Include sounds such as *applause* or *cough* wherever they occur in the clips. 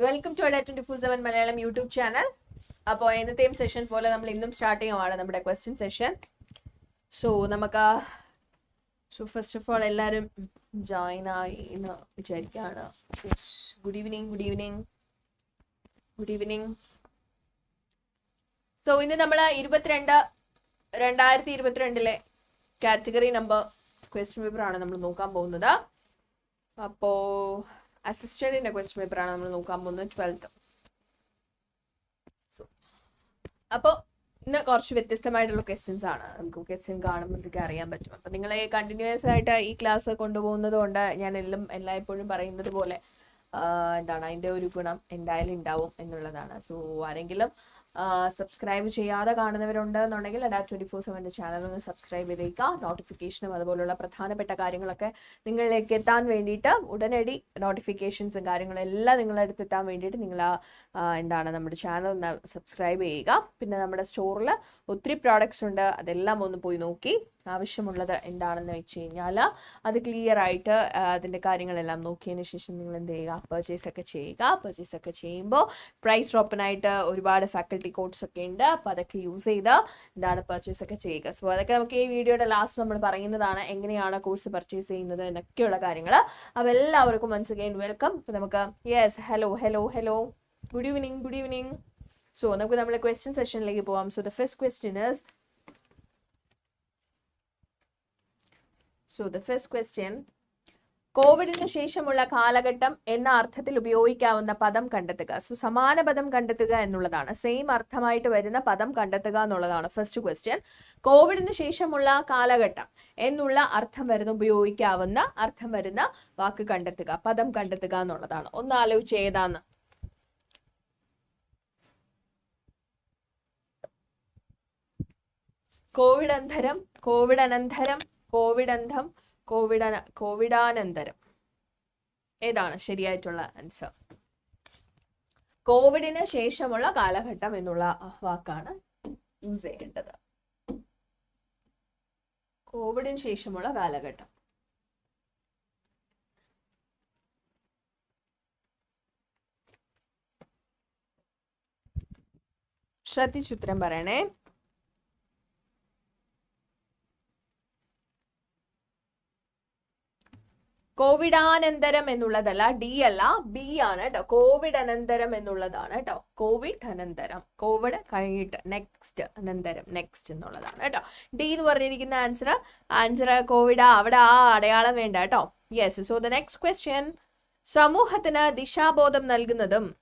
Welcome to Ada twenty four seven Malayalam YouTube channel അപ്പോൾ എന്നത്തെയും session പോലെ നമ്മൾ ഇന്നും സ്റ്റാർട്ട് ചെയ്യുവാണ് നമ്മുടെ ക്വസ്റ്റ്യൻ സെഷൻ സോ നമുക്ക് സോ ഫസ്റ്റ് ഓഫ് ഓൾ എല്ലാവരും ജോയിൻ ആയി എന്ന് വിചാരിക്കുകയാണ് good evening good evening good evening so ഇന്ന് നമ്മൾ ഇരുപത്തിരണ്ട് രണ്ടായിരത്തി ഇരുപത്തിരണ്ടിലെ കാറ്റഗറി നമ്പർ ക്വസ്റ്റ്യൻ പേപ്പറാണ് നമ്മൾ നോക്കാൻ പോകുന്നത്. അപ്പോൾ അസിസ്റ്റന്റിന്റെ ക്വസ്റ്റ്യൻ പേപ്പറാണ് നമ്മൾ നോക്കാൻ പോകുന്നത്. ട്വൽത്ത് സോ അപ്പോൾ ഇന്ന് കുറച്ച് വ്യത്യസ്തമായിട്ടുള്ള ക്വസ്റ്റ്യൻസ് ആണ്. നമുക്ക് ക്വസ്റ്റ്യൻ കാണുമ്പോഴത്തേക്ക് അറിയാൻ പറ്റും. അപ്പം നിങ്ങളെ കണ്ടിന്യൂസ് ആയിട്ട് ഈ ക്ലാസ് കൊണ്ടുപോകുന്നത് കൊണ്ട് ഞാൻ എല്ലാം എല്ലായ്പ്പോഴും പറയുന്നത് പോലെ എന്താണ്? അതിന്റെ ഒരു ഗുണം എന്തായാലും ഉണ്ടാവും എന്നുള്ളതാണ്. സോ ആരെങ്കിലും സബ്സ്ക്രൈബ് ചെയ്യാതെ കാണുന്നവരുണ്ട് എന്നുണ്ടെങ്കിൽ അഡാ ട്വന്റി ഫോർ സെവന്റെ ചാനൽ ഒന്ന് സബ്സ്ക്രൈബ് ചെയ്തേക്കുക. നോട്ടിഫിക്കേഷനും അതുപോലുള്ള പ്രധാനപ്പെട്ട കാര്യങ്ങളൊക്കെ നിങ്ങളിലേക്ക് എത്താൻ വേണ്ടിയിട്ട് ഉടനടി നോട്ടിഫിക്കേഷൻസും കാര്യങ്ങളും എല്ലാം നിങ്ങളുടെ അടുത്ത് എത്താൻ വേണ്ടിയിട്ട് നിങ്ങൾ എന്താണ് നമ്മുടെ ചാനൽ ഒന്ന് സബ്സ്ക്രൈബ് ചെയ്യുക. പിന്നെ നമ്മുടെ സ്റ്റോറിൽ ഒത്തിരി പ്രോഡക്റ്റ്സ് ഉണ്ട്. അതെല്ലാം ഒന്ന് പോയി നോക്കി. ആവശ്യമുള്ളത് എന്താണെന്ന് വെച്ച് കഴിഞ്ഞാൽ അത് ക്ലിയർ ആയിട്ട് അതിന്റെ കാര്യങ്ങളെല്ലാം നോക്കിയതിന് ശേഷം നിങ്ങൾ എന്ത് ചെയ്യുക? പർച്ചേസ് ഒക്കെ ചെയ്യുക. പർച്ചേസ് ഒക്കെ ചെയ്യുമ്പോൾ പ്രൈസ് ഡ്രോപ്പിനായിട്ട് ഒരുപാട് ഫാക്കൽറ്റി കോഡ്സ് ഒക്കെ ഉണ്ട്. അപ്പോൾ അതൊക്കെ യൂസ് ചെയ്ത് എന്താണ് പർച്ചേസ് ഒക്കെ ചെയ്യുക. സോ അതൊക്കെ നമുക്ക് ഈ വീഡിയോയുടെ ലാസ്റ്റ് നമ്മൾ പറയുന്നതാണ് എങ്ങനെയാണ് കോഴ്സ് പർച്ചേസ് ചെയ്യുന്നത് എന്നൊക്കെയുള്ള കാര്യങ്ങൾ അപ്പോൾ എല്ലാവർക്കും വൺസ് അഗൈൻ വെൽക്കം അപ്പോൾ നമുക്ക് yes hello hello hello good evening good evening so നമുക്ക് നമ്മുടെ ക്വസ്റ്റ്യൻ സെഷനിലേക്ക് പോവാം. So the first question is so the first question കോവിഡിന് ശേഷമുള്ള കാലഘട്ടം എന്ന അർത്ഥത്തിൽ ഉപയോഗിക്കാവുന്ന പദം കണ്ടെത്തുക. സോ സമാന പദം കണ്ടെത്തുക എന്നുള്ളതാണ്. സെയിം അർത്ഥമായിട്ട് വരുന്ന പദം കണ്ടെത്തുക എന്നുള്ളതാണ് ഫസ്റ്റ് ക്വസ്റ്റ്യൻ കോവിഡിന് ശേഷമുള്ള കാലഘട്ടം എന്നുള്ള അർത്ഥം വരുന്ന ഉപയോഗിക്കാവുന്ന അർത്ഥം വരുന്ന വാക്ക് കണ്ടെത്തുക പദം കണ്ടെത്തുക എന്നുള്ളതാണ്. ഒന്ന് ആലോചിച്ച് ഏതാന്ന്? കോവിഡ് അന്തരം കോവിഡ് അനന്തരം കോവിഡ് അന്ധം കോവിഡ് കോവിഡാനന്തരം. ഏതാണ് ശരിയായിട്ടുള്ള ആൻസർ കോവിഡിന് ശേഷമുള്ള കാലഘട്ടം എന്നുള്ള വാക്കാണ് യൂസ് ചെയ്യേണ്ടത്. കോവിഡിന് ശേഷമുള്ള കാലഘട്ടം. ശ്രദ്ധിച്ചുത്തരം പറയണേ. കോവിഡാനന്തരം എന്നുള്ളതല്ല ഡി അല്ല ബി ആണ് കേട്ടോ. കോവിഡ് അനന്തരം എന്നുള്ളതാണ് കേട്ടോ. കോവിഡ് അനന്തരം കോവിഡ് കഴിഞ്ഞിട്ട് നെക്സ്റ്റ് അനന്തരം നെക്സ്റ്റ് എന്നുള്ളതാണ് കേട്ടോ. ഡി എന്ന് പറഞ്ഞിരിക്കുന്ന ആൻസർ ആൻസർ കോവിഡ് അവിടെ ആ അടയാളം വേണ്ട കേട്ടോ. Yes so the next question സമൂഹത്തിന് ദിശാബോധം നൽകുന്നതും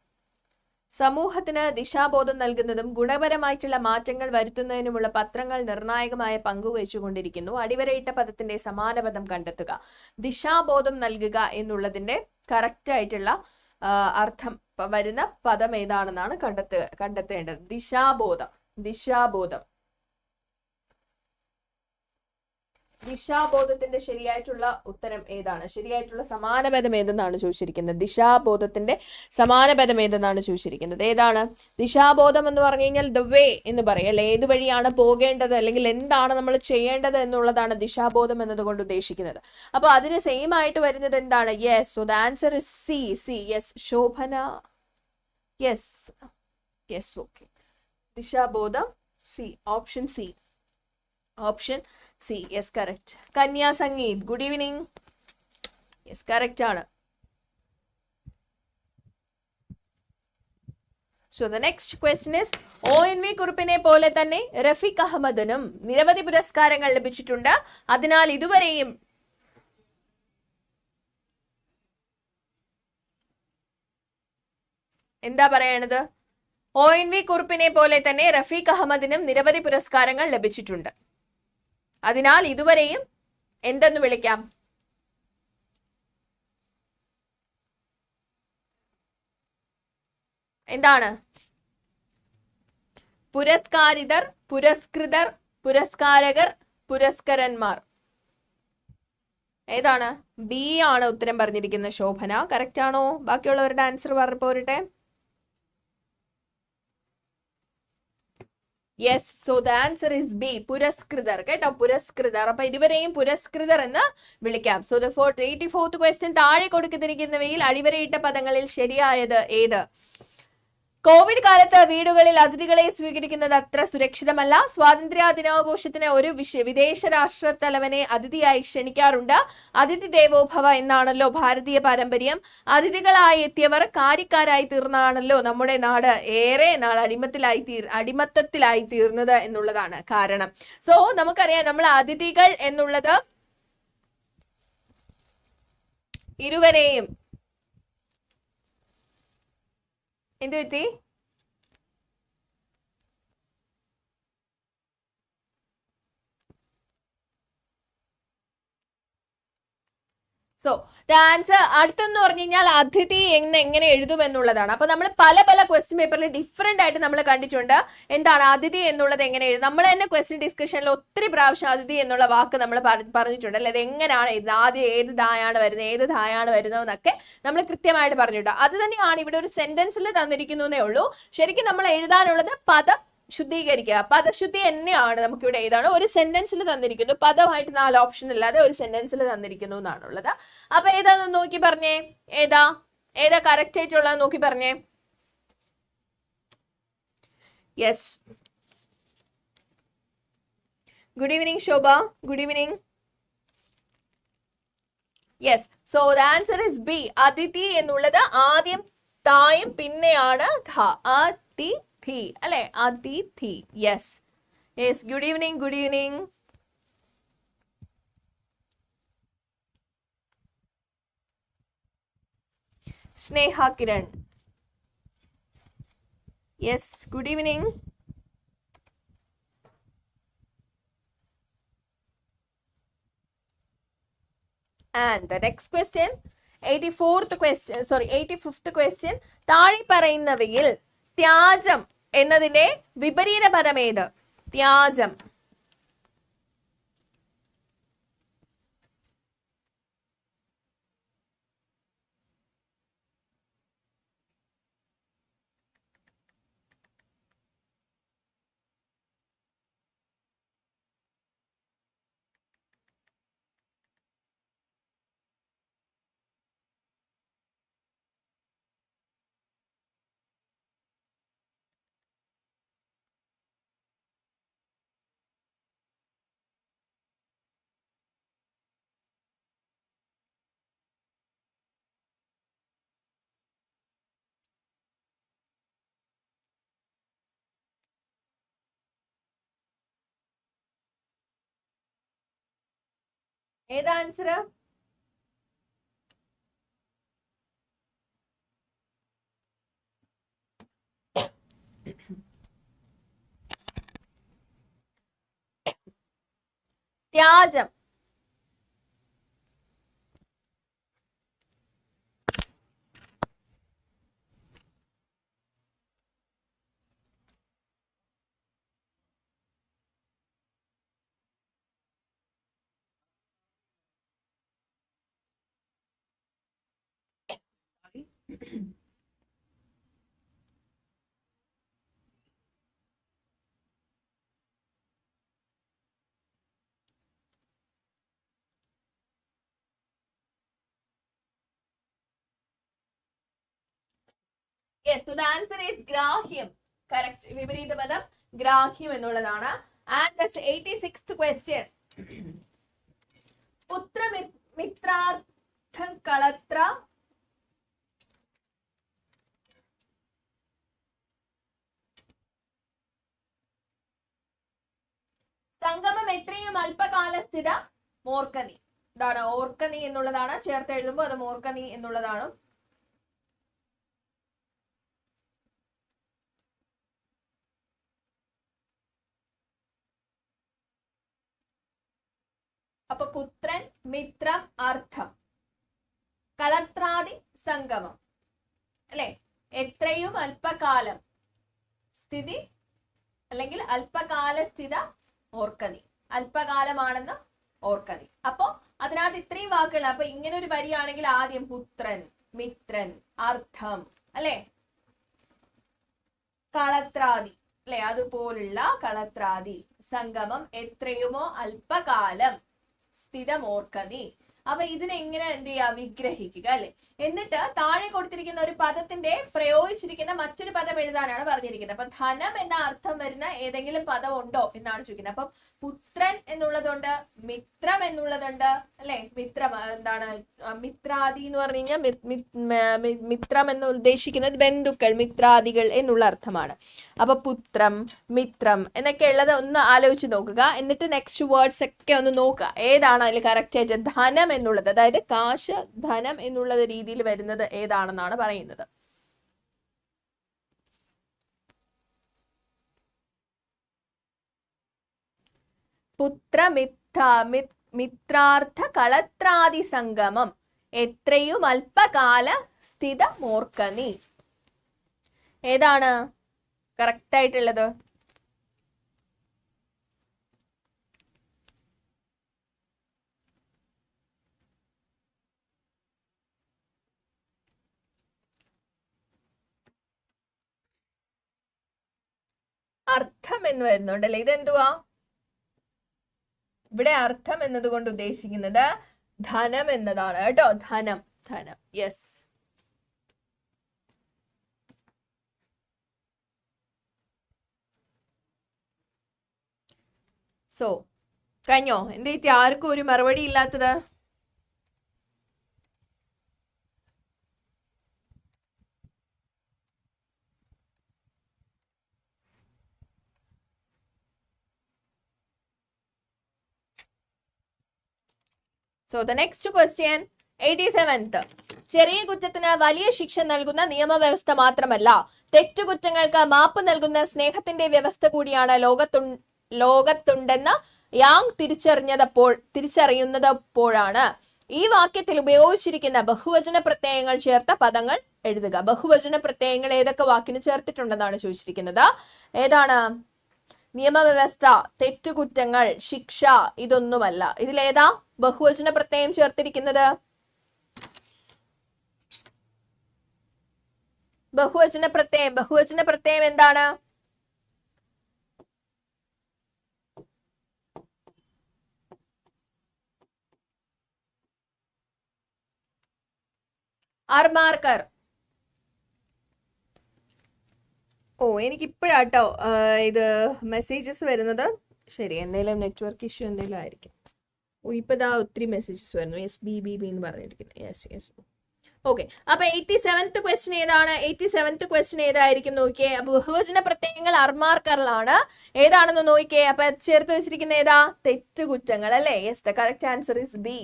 സമൂഹത്തിന് ദിശാബോധം നൽകുന്നതും ഗുണപരമായിട്ടുള്ള മാറ്റങ്ങൾ വരുത്തുന്നതിനുമുള്ള പത്രങ്ങൾ നിർണായകമായ പങ്കുവഹിച്ചുകൊണ്ടിരിക്കുന്നു അടിവരയിട്ട പദത്തിന്റെ സമാന പദം കണ്ടെത്തുക. ദിശാബോധം നൽകുക എന്നുള്ളതിന്റെ കറക്റ്റ് ആയിട്ടുള്ള അർത്ഥം വരുന്ന പദം ഏതാണെന്നാണ് കണ്ടെത്തുക കണ്ടെത്തേണ്ടത്. ദിശാബോധം. ദിശാബോധം. ദിശാബോധത്തിന്റെ ശരിയായിട്ടുള്ള ഉത്തരം ഏതാണ്? ശരിയായിട്ടുള്ള സമാനപദം ഏതെന്നാണ് ചോദിച്ചിരിക്കുന്നത്? ദിശാബോധത്തിന്റെ സമാനപദം ഏതെന്നാണ് ചോദിച്ചിരിക്കുന്നത്? ഏതാണ്? ദിശാബോധം എന്ന് പറഞ്ഞു കഴിഞ്ഞാൽ ദ വേ എന്ന് പറയും. അല്ലെ? ഏത് വഴിയാണ് പോകേണ്ടത്? അല്ലെങ്കിൽ എന്താണ് നമ്മൾ ചെയ്യേണ്ടത് എന്നുള്ളതാണ് ദിശാബോധം എന്നതുകൊണ്ട് ഉദ്ദേശിക്കുന്നത്. അപ്പോൾ അതിന് സെയിം ആയിട്ട് വരുന്നത് എന്താണ്? Yes so the answer is C C yes Shobhana. Yes yes okay ദിശാബോധം C option C option C yes correct. Kanya Sangeeth good evening. Yes correct ആണ്. So the next question is O N V കുറിപ്പിനെ പോലെ തന്നെ റഫീഖ് അഹമ്മദിനും നിരവധി പുരസ്കാരങ്ങൾ ലഭിച്ചിട്ടുണ്ട്. അതിനാൽ ഇതുവരെയും എന്താ പറയണത്? ഒ എൻ വി കുറിപ്പിനെ പോലെ തന്നെ റഫീഖ് അഹമ്മദിനും നിരവധി പുരസ്കാരങ്ങൾ ലഭിച്ചിട്ടുണ്ട്. അതിനാൽ ഇതുവരെയും എന്തെന്ന് വിളിക്കാം? എന്താണ്? പുരസ്കാരിതർ പുരസ്കൃതർ പുരസ്കാരകർ പുരസ്കരന്മാർ. ഏതാണ്? ബി ആണ് ഉത്തരം പറഞ്ഞിരിക്കുന്നത് ശോഭന. കറക്റ്റ് ആണോ? ബാക്കിയുള്ളവരുടെ ആൻസർ പറഞ്ഞു പോരട്ടെ. Yes so the answer is B പുരസ്കൃതർ. കേട്ടോ? പുരസ്കൃതർ. അപ്പൊ ഇരുവരെയും പുരസ്കൃതർ എന്ന് വിളിക്കാം. So the fourth eighty fourth question താഴെ കൊടുക്കുന്നിരിക്കുന്നവയിൽ അടിവരയിട്ട പദങ്ങളിൽ ശരിയായത് ഏത്? കോവിഡ് കാലത്ത് വീടുകളിൽ അതിഥികളെ സ്വീകരിക്കുന്നത് അത്ര സുരക്ഷിതമല്ല. സ്വാതന്ത്ര്യ ദിനാഘോഷത്തിന് ഒരു വിദേശ രാഷ്ട്ര തലവനെ അതിഥിയായി ക്ഷണിക്കാറുണ്ട്. അതിഥി ദേവോഭവ എന്നാണല്ലോ ഭാരതീയ പാരമ്പര്യം. അതിഥികളായി എത്തിയവർ കാര്യക്കാരായി തീർന്നാണല്ലോ നമ്മുടെ നാട് ഏറെ നാൾ അടിമത്തിലായി തീർ അടിമത്തത്തിലായി തീർന്നത് എന്നുള്ളതാണ് കാരണം. സോ നമുക്കറിയാം നമ്മൾ അതിഥികൾ എന്നുള്ളത് ഇരുവരെയും എന്ത് പറ്റി സോ ദ ആൻസർ അടുത്തെന്ന് പറഞ്ഞു കഴിഞ്ഞാൽ അതിഥി എന്ന് എങ്ങനെ എഴുതും എന്നുള്ളതാണ് അപ്പൊ നമ്മൾ പല പല ക്വസ്റ്റ്യൻ പേപ്പറിൽ ഡിഫറെന്റ് ആയിട്ട് നമ്മൾ കണ്ടിട്ടുണ്ട്. എന്താണ് അതിഥി എന്നുള്ളത് എങ്ങനെ എഴുതും നമ്മൾ തന്നെ ക്വസ്റ്റ്യൻ ഡിസ്കഷനിൽ ഒത്തിരി പ്രാവശ്യം അതിഥി എന്നുള്ള വാക്ക് നമ്മൾ പറഞ്ഞിട്ടുണ്ട് അല്ലെ? അത് എങ്ങനെയാണ് എഴുതുന്നത്? ആദ്യം ഏത് ധായാണ് വരുന്നത്? ഏത് ധായാണ് വരുന്നത് എന്നൊക്കെ നമ്മൾ കൃത്യമായിട്ട് പറഞ്ഞിട്ടുണ്ട്. അത് തന്നെയാണ് ഇവിടെ ഒരു സെന്റൻസിൽ തന്നിരിക്കുന്നു എന്നേ ഉള്ളൂ. ശരിക്കും നമ്മൾ എഴുതാനുള്ളത് പദം ശുദ്ധീകരിക്കുക. പദശുദ്ധി തന്നെയാണ് നമുക്ക് ഇവിടെ ഏതാണ്? ഒരു സെന്റൻസിൽ തന്നിരിക്കുന്നു. പദമായിട്ട് നാല് ഓപ്ഷൻ അല്ലാതെ ഒരു സെന്റൻസിൽ തന്നിരിക്കുന്നു എന്നാണുള്ളത്. അപ്പൊ ഏതാന്ന് നോക്കി പറഞ്ഞേ? ഏതാ? ഏതാ കറക്റ്റ് ആയിട്ടുള്ളത് നോക്കി പറഞ്ഞേ? Yes good evening Shobha. Good evening yes so the answer is B അതിഥി എന്നുള്ളത് ആദ്യം തായും പിന്നെയാണ് ധ അതിഥി അല്ലെ അതിഥി yes yes good evening good evening Sneha Kiran yes good evening and the next question eighty fourth question sorry eighty fifth question താഴെ പറയുന്നവയിൽ ത്യാജം എന്നതിന്റെ വിപരീത പദം ഏത്? ത്യാജം. ഏതാ answer *coughs* ത്യാജം. Yes the answer is ഗ്രാഹ്യം കറക്റ്റ് വിപരീത പദം ഗ്രാഹ്യം എന്നുള്ളതാണ്. ആൻഡ് എയ്റ്റി സിക്സ് ക്വസ്റ്റ്യൻ പുത്രമിത്രാർത്ഥം കളത്ര. സംഗമം എത്രയും അല്പകാലസ്ഥിത മോർക്കനി. ഇതാണ് ഓർക്കനി എന്നുള്ളതാണ്. ചേർത്ത് എഴുതുമ്പോൾ അത് മോർക്കനി എന്നുള്ളതാണ്. അപ്പൊ പുത്രൻ മിത്രം അർത്ഥം. കളത്രാതി സംഗമം. അല്ലെ? എത്രയും അല്പകാലം സ്ഥിതി അല്ലെങ്കിൽ അല്പകാല സ്ഥിത ഓർക്കതി. അല്പകാലമാണെന്ന് ഓർക്കതി. അപ്പോ അതിനകത്ത് ഇത്രയും വാക്കുകൾ അപ്പൊ ഇങ്ങനെ ഒരു വരിയാണെങ്കിൽ ആദ്യം പുത്രൻ മിത്രൻ അർത്ഥം. അല്ലെ? കളത്രാതി അല്ലെ? അതുപോലുള്ള കളത്രാതി സംഗമം എത്രയുമോ അല്പകാലം. സ്ഥിതമോർക്ക നീ അപ്പൊ ഇതിനെങ്ങനെ എന്ത് ചെയ്യുക? വിഗ്രഹിക്കുക അല്ലെ? എന്നിട്ട് താഴെ കൊടുത്തിരിക്കുന്ന ഒരു പദത്തിന്റെ പ്രയോഗിച്ചിരിക്കുന്ന മറ്റൊരു പദം എഴുതാനാണ് പറഞ്ഞിരിക്കുന്നത്. അപ്പൊ ധനം എന്ന അർത്ഥം വരുന്ന ഏതെങ്കിലും പദം ഉണ്ടോ എന്നാണ് ചോദിക്കുന്നത്. അപ്പം പുത്രൻ എന്നുള്ളതുണ്ട് മിത്രം എന്നുള്ളതുണ്ട് അല്ലെ? മിത്രം എന്താണ്? മിത്രാദി എന്ന് പറഞ്ഞു കഴിഞ്ഞാൽ മിത്രം എന്ന് ഉദ്ദേശിക്കുന്നത് ബന്ധുക്കൾ മിത്രാദികൾ എന്നുള്ള അർത്ഥമാണ്. അപ്പൊ പുത്രം മിത്രം എന്നൊക്കെ ഉള്ളത് ഒന്ന് ആലോചിച്ച് നോക്കുക. എന്നിട്ട് നെക്സ്റ്റ് വേർഡ്സ് ഒക്കെ ഒന്ന് നോക്കുക. ഏതാണ് അതിൽ കറക്റ്റ് ആയിട്ട് ധനം എന്നുള്ളത്? അതായത് കാശ് ധനം എന്നുള്ള രീതിയിൽ വരുന്നത് ഏതാണെന്നാണ് പറയുന്നത്. പുത്രമിത്ത മി- മിത്രാർത്ഥ കളത്രാദി സംഗമം. എത്രയും അല്പകാല സ്ഥിത മോർക്കനി ഏതാണ്? കറക്റ്റ് ആയിട്ടുള്ളത് അർത്ഥം എന്ന് വരുന്നുണ്ടല്ലേ ഇതെന്തുവാ? ഇവിടെ അർത്ഥം എന്നതുകൊണ്ട് ഉദ്ദേശിക്കുന്നത് ധനം എന്നതാണ്. കേട്ടോ? ധനം. ധനം. യെസ് സോ കഴിഞ്ഞോ? എന്തേറ്റി ആർക്കും ഒരു മറുപടി ഇല്ലാത്തത്? So the next question eighty seventh ചെറിയ കുറ്റത്തിന് വലിയ ശിക്ഷ നൽകുന്ന നിയമവ്യവസ്ഥ മാത്രമല്ല തെറ്റുകുറ്റങ്ങൾക്ക് മാപ്പ് നൽകുന്ന സ്നേഹത്തിന്റെ വ്യവസ്ഥ കൂടിയാണ് ലോകത്തു ലോകത്തുണ്ടെന്ന് യാങ് തിരിച്ചറിഞ്ഞതപ്പോൾ തിരിച്ചറിയുന്നതപ്പോഴാണ് ഈ വാക്യത്തിൽ ഉപയോഗിച്ചിരിക്കുന്ന ബഹുവചന പ്രത്യയങ്ങൾ ചേർത്ത പദങ്ങൾ എഴുതുക. ബഹുവചന പ്രത്യയങ്ങൾ ഏതൊക്കെ വാക്കിന് ചേർത്തിട്ടുണ്ടെന്നാണ് ചോദിച്ചിരിക്കുന്നത്. ഏതാണ്? നിയമവ്യവസ്ഥ തെറ്റുകുറ്റങ്ങൾ ശിക്ഷ ഇതൊന്നുമല്ല. ഇതിലേതാ ബഹുവചന പ്രത്യയം ചേർത്തിരിക്കുന്നത്? ബഹുവചന പ്രത്യയം. ബഹുവചന പ്രത്യയം എന്താണ്? ആർമാർക്കർ. ഓ എനിക്ക് ഇപ്പോഴാട്ടോ ഇത് മെസ്സേജസ് വരുന്നത്. ശരി എന്തെങ്കിലും നെറ്റ്വർക്ക് ഇഷ്യൂ എന്തെങ്കിലും ആയിരിക്കും. ഓ ഇപ്പൊ ഇതാ ഒത്തിരി മെസ്സേജസ് വരുന്നു. യെസ് ബി ബി ബി എന്ന് പറഞ്ഞിരിക്കുന്നു. യെസ് യെസ് ഓക്കെ അപ്പൊ എയ്റ്റി സെവൻത്ത് ക്വസ്റ്റ്യൻ ഏതാണ്? എയ്റ്റി സെവൻത്ത് ക്വസ്റ്റ്യൻ ഏതായിരിക്കും നോക്കിയേ. അപ്പൊ ബഹുവചന പ്രത്യയങ്ങൾ അർമാർക്കറിലാണ് ഏതാണെന്ന് നോക്കിയേ. അപ്പൊ ചേർത്ത് വെച്ചിരിക്കുന്ന ഏതാ? തെറ്റുകുറ്റങ്ങൾ അല്ലേ? Yes the correct answer is B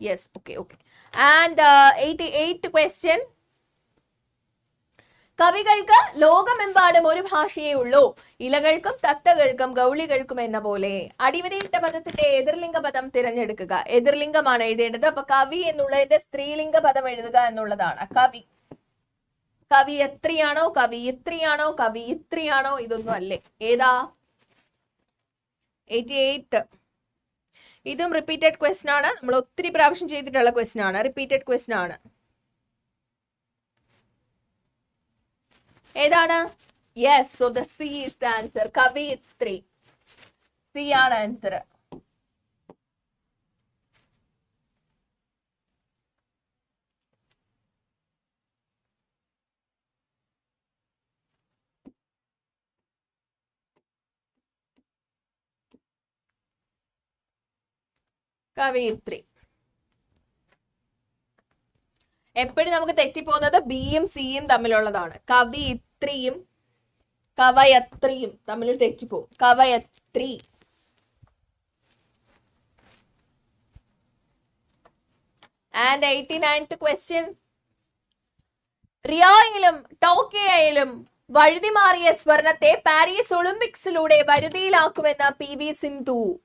yes okay okay and eighty eight question കവികൾക്ക് ലോകമെമ്പാടും ഒരു ഭാഷയേ ഉള്ളൂ. ഇലകൾക്കും തത്തകൾക്കും ഗൗളികൾക്കും എന്ന പോലെ. അടിവരയിട്ട പദത്തിന്റെ എതിർലിംഗ പദം തിരഞ്ഞെടുക്കുക. എതിർലിംഗമാണ് എഴുതേണ്ടത്. അപ്പൊ കവി എന്നുള്ളതിന്റെ സ്ത്രീലിംഗ പദം എഴുതുക എന്നുള്ളതാണ്. കവി. കവി എത്രയാണോ? കവി ഇത്രയാണോ? കവി ഇത്രയാണോ? ഇതൊന്നും അല്ലേ ഏതാ? എയ്റ്റി എയ്ത്ത് ഇതും റിപ്പീറ്റഡ് ക്വസ്റ്റൻ ആണ്. നമ്മൾ ഒത്തിരി പ്രാവശ്യം ചെയ്തിട്ടുള്ള ക്വസ്റ്റൻ ആണ്. റിപ്പീറ്റഡ് ക്വസ്റ്റൻ ആണ്. ഏതാണ്? Yes so the C is the answer കവിയിത്രി. C ആണ് ആൻസർ കവിയിത്രി. എപ്പോഴും നമുക്ക് തെറ്റിപ്പോകുന്നത് ബിയും സിയും തമ്മിലുള്ളതാണ്. കവിയിത്രിയും കവയത്രിയും തമ്മിൽ തെറ്റിപ്പോകും. കവയത്രി. ആൻഡ് എയ്റ്റി നയൻത്ത് ക്വസ്റ്റ്യൻ റിയോയിലും ടോക്കിയയിലും വഴുതി മാറിയ സ്വർണത്തെ പാരീസ് ഒളിമ്പിക്സിലൂടെ വരുതിയിലാക്കുമെന്ന് പി വി സിന്ധു.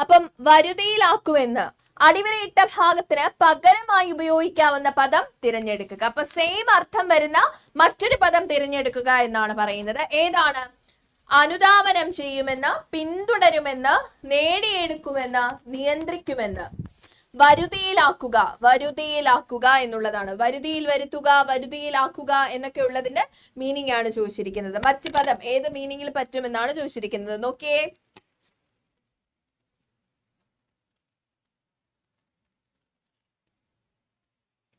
അപ്പം വരുതിയിലാക്കുമെന്ന്. അടിവരയിട്ട ഭാഗത്തിന് പകരമായി ഉപയോഗിക്കാവുന്ന പദം തിരഞ്ഞെടുക്കുക. അപ്പൊ സെയിം അർത്ഥം വരുന്ന മറ്റൊരു പദം തിരഞ്ഞെടുക്കുക എന്നാണ് പറയുന്നത്. ഏതാണ്? അനുദാപനം ചെയ്യുമെന്ന് പിന്തുടരുമെന്ന് നേടിയെടുക്കുമെന്ന് നിയന്ത്രിക്കുമെന്ന്. വരുതിയിലാക്കുക വരുതിയിലാക്കുക എന്നുള്ളതാണ്. വരുതിയിൽ വരുത്തുക വരുതിയിലാക്കുക എന്നൊക്കെ ഉള്ളതിന്റെ മീനിങ് ആണ് ചോദിച്ചിരിക്കുന്നത്. മറ്റു പദം ഏത് മീനിങ്ങിൽ പറ്റുമെന്നാണ് ചോദിച്ചിരിക്കുന്നത്. നോക്കിയേ.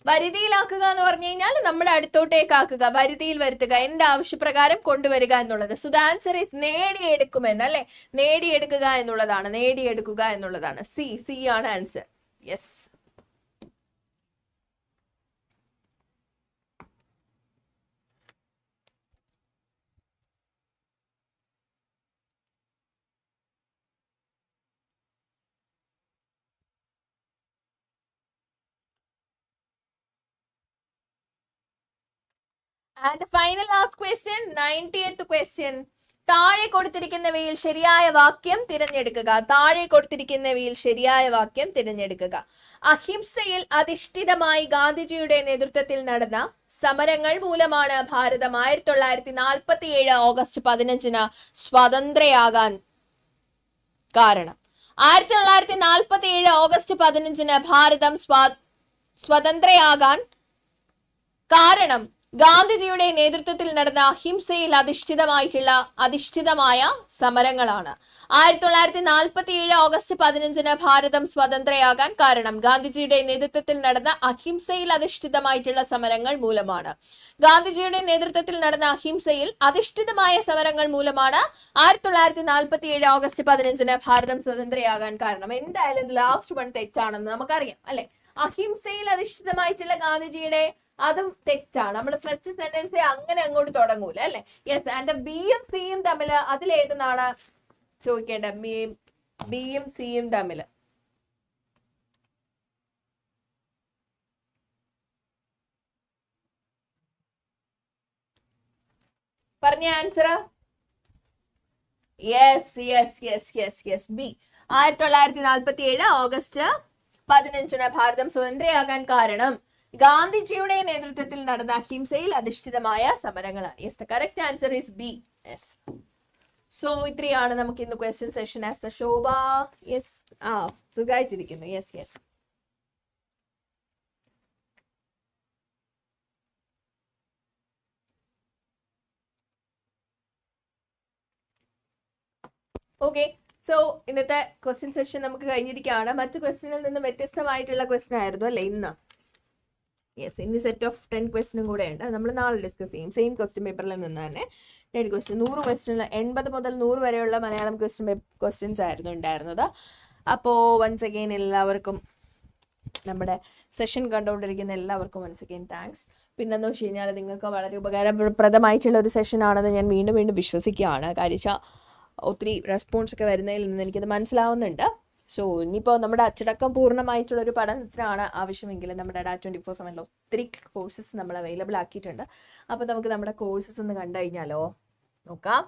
വരുതിയിലാക്കുക എന്ന് പറഞ്ഞു കഴിഞ്ഞാൽ നമ്മുടെ അടുത്തോട്ടേക്ക് ആക്കുക വരുതിയിൽ വരുത്തുക എന്റെ ആവശ്യപ്രകാരം കൊണ്ടുവരിക എന്നുള്ളത്. സോ ദ ആൻസർ ഈസ് നേടിയെടുക്കുമെന്ന് അല്ലെ? നേടിയെടുക്കുക എന്നുള്ളതാണ് നേടിയെടുക്കുക എന്നുള്ളതാണ്. സി സി ആണ് answer yes and final last question ninetieth question താഴെ കൊടുത്തിരിക്കുന്നവയിൽ ശരിയായ വാക്യം തിരഞ്ഞെടുക്കുക. താഴെ കൊടുത്തിരിക്കുന്നവയിൽ ശരിയായ വാക്യം തിരഞ്ഞെടുക്കുക. അഹിംസയിൽ അധിഷ്ഠിതമായി ഗാന്ധിജിയുടെ നേതൃത്വത്തിൽ നടന്ന സമരങ്ങൾ മൂലമാണ് ഭാരതം ആയിരത്തി തൊള്ളായിരത്തി നാൽപ്പത്തി ഏഴ് ഓഗസ്റ്റ് പതിനഞ്ചിന് സ്വതന്ത്രയാകാൻ കാരണം. ആയിരത്തി തൊള്ളായിരത്തി നാൽപ്പത്തി ഏഴ് ഓഗസ്റ്റ് പതിനഞ്ചിന് ഭാരതം സ്വാ സ്വതന്ത്രയാകാൻ കാരണം ഗാന്ധിജിയുടെ നേതൃത്വത്തിൽ നടന്ന അഹിംസയിൽ അധിഷ്ഠിതമായിട്ടുള്ള അധിഷ്ഠിതമായ സമരങ്ങളാണ്. ആയിരത്തി തൊള്ളായിരത്തി നാൽപ്പത്തി ഏഴ് ഓഗസ്റ്റ് പതിനഞ്ചിന് ഭാരതം സ്വതന്ത്രയാകാൻ കാരണം ഗാന്ധിജിയുടെ നേതൃത്വത്തിൽ നടന്ന അഹിംസയിൽ അധിഷ്ഠിതമായിട്ടുള്ള സമരങ്ങൾ മൂലമാണ്. ഗാന്ധിജിയുടെ നേതൃത്വത്തിൽ നടന്ന അഹിംസയിൽ അധിഷ്ഠിതമായ സമരങ്ങൾ മൂലമാണ് ആയിരത്തി തൊള്ളായിരത്തി നാൽപ്പത്തി ഏഴ് ഓഗസ്റ്റ് പതിനഞ്ചിന് ഭാരതം സ്വതന്ത്രയാകാൻ കാരണം. എന്തായാലും ലാസ്റ്റ് വൺ തെറ്റാണെന്ന് നമുക്കറിയാം അല്ലെ? അഹിംസയിൽ അധിഷ്ഠിതമായിട്ടുള്ള ഗാന്ധിജിയുടെ അതും തെറ്റാണ്. നമ്മൾ ഫസ്റ്റ് സെന്റൻസ് അങ്ങനെ അങ്ങോട്ട് തുടങ്ങൂല അല്ലെ? യെസ് ആൻഡ് ബിയും സിയും തമ്മിൽ അതിലേതെന്നാണ് ചോദിക്കേണ്ടത്? ബിയും സിയും തമ്മിൽ പറഞ്ഞ answer yes yes yes yes yes B ആയിരത്തി തൊള്ളായിരത്തി നാൽപ്പത്തി ഏഴ് ഓഗസ്റ്റ് പതിനഞ്ചിന് ഭാരതം സ്വതന്ത്രയാകാൻ കാരണം ഗാന്ധിജിയുടെ നേതൃത്വത്തിൽ നടന്ന അഹിംസയിൽ അധിഷ്ഠിതമായ സമരങ്ങളാണ്. Yes the correct answer is B yes so ഇത്രയാണ് നമുക്ക് ഇന്ന് question session as the Shobha. Yes ആ സുഖമായിട്ടിരിക്കുന്നു യെസ് യെസ് ഓക്കെ സോ ഇന്നത്തെ ക്വസ്റ്റ്യൻ സെഷൻ നമുക്ക് കഴിഞ്ഞിരിക്കുകയാണ്. മറ്റു ക്വസ്റ്റ്യനിൽ നിന്ന് വ്യത്യസ്തമായിട്ടുള്ള ക്വസ്റ്റ്യൻ ആയിരുന്നു അല്ലേ? ഇന്ന്. യെസ് ഇനി സെറ്റ് ഓഫ് ടെൻ ക്വസ്റ്റിനും കൂടെ ഉണ്ട്. നമ്മൾ നാളെ ഡിസ്കസ് ചെയ്യും. സെയിം ക്വസ്റ്റ്യൻ പേപ്പറിൽ നിന്ന് തന്നെ ടെൻ ക്വസ്റ്റ്യൻ നൂറ് ക്വസ്റ്റ്യനിൽ എൺപത് മുതൽ നൂറ് വരെയുള്ള മലയാളം ക്വസ്റ്റ്യൻ ക്വസ്റ്റ്യൻസ് ആയിരുന്നു ഉണ്ടായിരുന്നത്. അപ്പോൾ വൺസ് അഗെയിൻ എല്ലാവർക്കും നമ്മുടെ സെഷൻ കണ്ടുകൊണ്ടിരിക്കുന്ന എല്ലാവർക്കും വൺസ് അഗെയിൻ താങ്ക്സ് പിന്നെന്ന് വെച്ച് കഴിഞ്ഞാൽ നിങ്ങൾക്ക് വളരെ ഉപകാരപ്രദമായിട്ടുള്ള ഒരു സെഷൻ ആണെന്ന് ഞാൻ വീണ്ടും വീണ്ടും വിശ്വസിക്കുകയാണ്. കാര്യം ഒത്തിരി റെസ്പോൺസ് ഒക്കെ വരുന്നതിൽ നിന്ന് എനിക്കത് മനസ്സിലാവുന്നുണ്ട്. സോ ഇനിയിപ്പോൾ നമ്മുടെ അച്ചടക്കം പൂർണമായിട്ടുള്ള ഒരു പഠനത്തിനാണ് ആവശ്യമെങ്കിൽ നമ്മുടെ ഡാ ട്വന്റി ഫോർ സെവനിൽ ഒത്തിരി കോഴ്സസ് നമ്മൾ അവൈലബിൾ ആക്കിയിട്ടുണ്ട്. അപ്പോൾ നമുക്ക് നമ്മുടെ കോഴ്സസ് ഒന്ന് കണ്ടു കഴിഞ്ഞാലോ? നോക്കാം.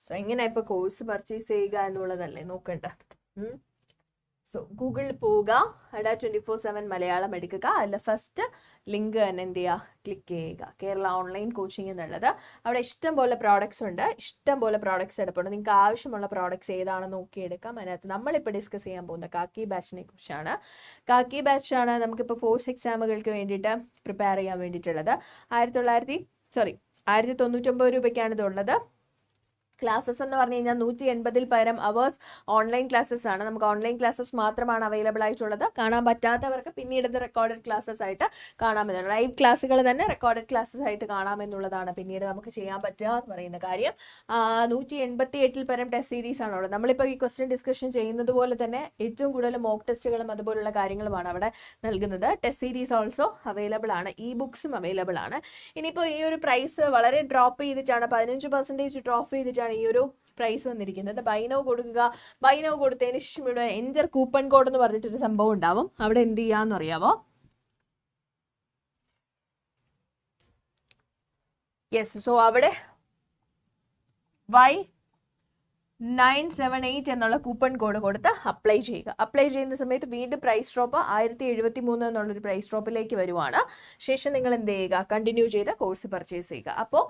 സോ എങ്ങനെയാ ഇപ്പോൾ കോഴ്സ് പർച്ചേസ് ചെയ്യുക എന്നുള്ളതല്ലേ നോക്കണ്ട. സോ ഗൂഗിളിൽ പോവുക Adda twenty four seven Malayalam എടുക്കുക. അതിൽ ഫസ്റ്റ് ലിങ്ക് തന്നെ എന്ത് ചെയ്യുക? ക്ലിക്ക് ചെയ്യുക. കേരള ഓൺലൈൻ കോച്ചിങ് എന്നുള്ളത്. അവിടെ ഇഷ്ടം പോലെ പ്രോഡക്ട്സ് ഉണ്ട്. ഇഷ്ടം പോലെ പ്രോഡക്ട്സ് എടുപ്പുണ്ട്. നിങ്ങൾക്ക് ആവശ്യമുള്ള പ്രോഡക്ട്സ് ഏതാണെന്ന് നോക്കിയെടുക്കാം. അതിനകത്ത് നമ്മളിപ്പോൾ ഡിസ്കസ് ചെയ്യാൻ പോകുന്ന കാക്കി ബാച്ചിനെ കുറിച്ചാണ്. കാക്കി ബാച്ചാണ് നമുക്കിപ്പോൾ ഫോഴ്സ് എക്സാമുകൾക്ക് വേണ്ടിയിട്ട് പ്രിപ്പയർ ചെയ്യാൻ വേണ്ടിയിട്ടുള്ളത്. ആയിരത്തി തൊള്ളായിരത്തി സോറി ആയിരത്തി തൊണ്ണൂറ്റൊമ്പത് രൂപയ്ക്കാണ് ഇതുള്ളത്. ക്ലാസ്സസ് എന്ന് പറഞ്ഞു കഴിഞ്ഞാൽ നൂറ്റി എൺപതിൽ പകരം അവേഴ്സ് ഓൺലൈൻ ക്ലാസ്സസ് ആണ്. നമുക്ക് ഓൺലൈൻ ക്ലാസ്സസ് മാത്രമാണ് അവൈലബിൾ ആയിട്ടുള്ളത്. കാണാൻ പറ്റാത്തവർക്ക് പിന്നീട് ഇത് റെക്കോർഡഡ് ക്ലാസ്സസ് ആയിട്ട് കാണാമെന്നുള്ളത് ലൈവ് ക്ലാസ്സുകൾ തന്നെ റെക്കോർഡഡ് ക്ലാസ്സസ് ആയിട്ട് കാണാമെന്നുള്ളതാണ് പിന്നീട് നമുക്ക് ചെയ്യാൻ പറ്റുക എന്ന് പറയുന്ന കാര്യം. നൂറ്റി എൺപത്തി എട്ടിൽ പരം ടെസ്റ്റ് സീരീസ് ആണ് ഉള്ളത്. നമ്മളിപ്പോൾ ഈ ക്വസ്റ്റ്യൻ ഡിസ്കഷൻ ചെയ്യുന്നത് പോലെ തന്നെ ഏറ്റവും കൂടുതൽ മോക്ക് ടെസ്റ്റുകളും അതുപോലുള്ള കാര്യങ്ങളുമാണ് അവിടെ നൽകുന്നത്. ടെസ്റ്റ് സീരീസ് ഓൾസോ അവൈലബിൾ ആണ്. ഇ ബുക്സും അവൈലബിൾ ആണ്. ഇനിയിപ്പോൾ ഈ ഒരു പ്രൈസ് വളരെ ഡ്രോപ്പ് ചെയ്തിട്ടാണ് പതിനഞ്ച് പെർസെന്റേജ് ഡ്രോപ്പ് ചെയ്തിട്ടാണ് ഈ ഒരു പ്രൈസ് വന്നിരിക്കുന്നത്. ബൈനോ കൊടുക്കുക ബൈനോ കൊടുത്തതിന് ശേഷം ഇവിടെ എൻജർ കൂപ്പൺ കോഡ് എന്ന് പറഞ്ഞിട്ടൊരു സംഭവം ഉണ്ടാവും. അവിടെ എന്ത് ചെയ്യാന്ന് അറിയാവോ? യെസ് സോ അവിടെ വൈ നയൻ സെവൻ എയ്റ്റ് എന്നുള്ള കൂപ്പൺ കോഡ് കൊടുത്ത് അപ്ലൈ ചെയ്യുക. അപ്ലൈ ചെയ്യുന്ന സമയത്ത് വീണ്ടും പ്രൈസ് ഡ്രോപ്പ് ആയിരത്തി എഴുപത്തി മൂന്ന് എന്നുള്ളൊരു പ്രൈസ് ഡ്രോപ്പിലേക്ക് വരുവാണ്. ശേഷം നിങ്ങൾ എന്ത് ചെയ്യുക? കണ്ടിന്യൂ ചെയ്ത് കോഴ്സ് പർച്ചേസ് ചെയ്യുക. അപ്പോൾ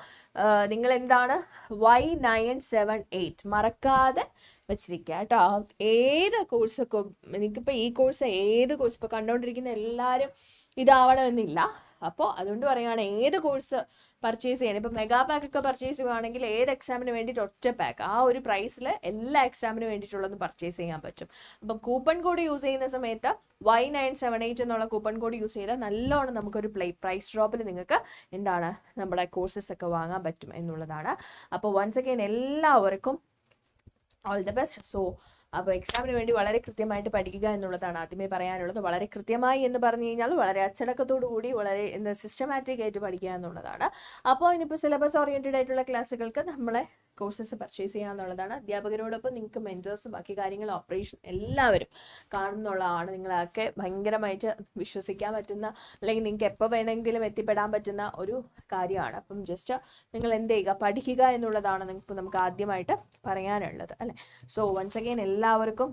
നിങ്ങൾ എന്താണ് വൈ നയൻ സെവൻ എയ്റ്റ് മറക്കാതെ വെച്ചിരിക്കുക കേട്ടോ. ഏത് കോഴ്സൊക്കെ നിങ്ങൾക്കിപ്പോൾ ഈ കോഴ്സ് ഏത് കോഴ്സ് ഇപ്പോൾ കണ്ടുകൊണ്ടിരിക്കുന്ന എല്ലാവരും ഇതാവണമെന്നില്ല. അപ്പോൾ അതുകൊണ്ട് പറയുകയാണ് ഏത് കോഴ്സ് പർച്ചേസ് ചെയ്യണം ഇപ്പം മെഗാ പാക്ക് ഒക്കെ പർച്ചേസ് ചെയ്യുകയാണെങ്കിൽ ഏത് എക്സാമിന് വേണ്ടിയിട്ട് ഒറ്റ പാക്ക് ആ ഒരു പ്രൈസിൽ എല്ലാ എക്സാമിന് വേണ്ടിയിട്ടുള്ളതും പർച്ചേസ് ചെയ്യാൻ പറ്റും. അപ്പം കൂപ്പൺ കോഡ് യൂസ് ചെയ്യുന്ന സമയത്ത് വൈ നയൻ സെവൻ എയ്റ്റ് എന്നുള്ള കൂപ്പൺ കോഡ് യൂസ് ചെയ്താൽ നല്ലോണം നമുക്കൊരു പ്ലേ പ്രൈസ് ഡ്രോപ്പിൽ നിങ്ങൾക്ക് എന്താണ് നമ്മുടെ കോഴ്സസ് ഒക്കെ വാങ്ങാൻ പറ്റും എന്നുള്ളതാണ്. അപ്പോൾ വൺസ് അഗൈൻ എല്ലാവർക്കും ഓൾ ദ ബെസ്റ്റ് സോ അപ്പോൾ എക്സാമിന് വേണ്ടി വളരെ കൃത്യമായിട്ട് പഠിക്കുക എന്നുള്ളതാണ് ആദ്യമേ പറയാനുള്ളത്. വളരെ കൃത്യമായി എന്ന് പറഞ്ഞു കഴിഞ്ഞാൽ വളരെ അച്ചടക്കത്തോടു കൂടി വളരെ എന്താ സിസ്റ്റമാറ്റിക് ആയിട്ട് പഠിക്കുക എന്നുള്ളതാണ്. അപ്പോൾ ഇനിയിപ്പോൾ സിലബസ് ഓറിയന്റഡ് ആയിട്ടുള്ള ക്ലാസ്സുകൾക്ക് നമ്മളെ കോഴ്സസ് പർച്ചേസ് ചെയ്യുക എന്നുള്ളതാണ് അധ്യാപകരോടൊപ്പം നിങ്ങൾക്ക് മെന്റേഴ്സ് ബാക്കി കാര്യങ്ങൾ ഓപ്പറേഷൻ എല്ലാവരും കാണുന്നുള്ളതാണ്. നിങ്ങളൊക്കെ ഭയങ്കരമായിട്ട് വിശ്വസിക്കാൻ പറ്റുന്ന അല്ലെങ്കിൽ നിങ്ങൾക്ക് എപ്പോൾ വേണമെങ്കിലും എത്തിപ്പെടാൻ പറ്റുന്ന ഒരു കാര്യമാണ്. അപ്പം ജസ്റ്റ് നിങ്ങൾ എന്ത് ചെയ്യുക? പഠിക്കുക എന്നുള്ളതാണ് നിങ്ങൾക്ക് നമുക്ക് ആദ്യമായിട്ട് പറയാനുള്ളത് അല്ലേ? സോ വൺസ് അഗെയിൻ എല്ലാവർക്കും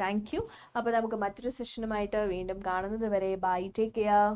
താങ്ക് യു അപ്പോൾ നമുക്ക് മറ്റൊരു സെഷനുമായിട്ട് വീണ്ടും കാണുന്നത് വരെ ബൈ ടേക്ക് കെയർ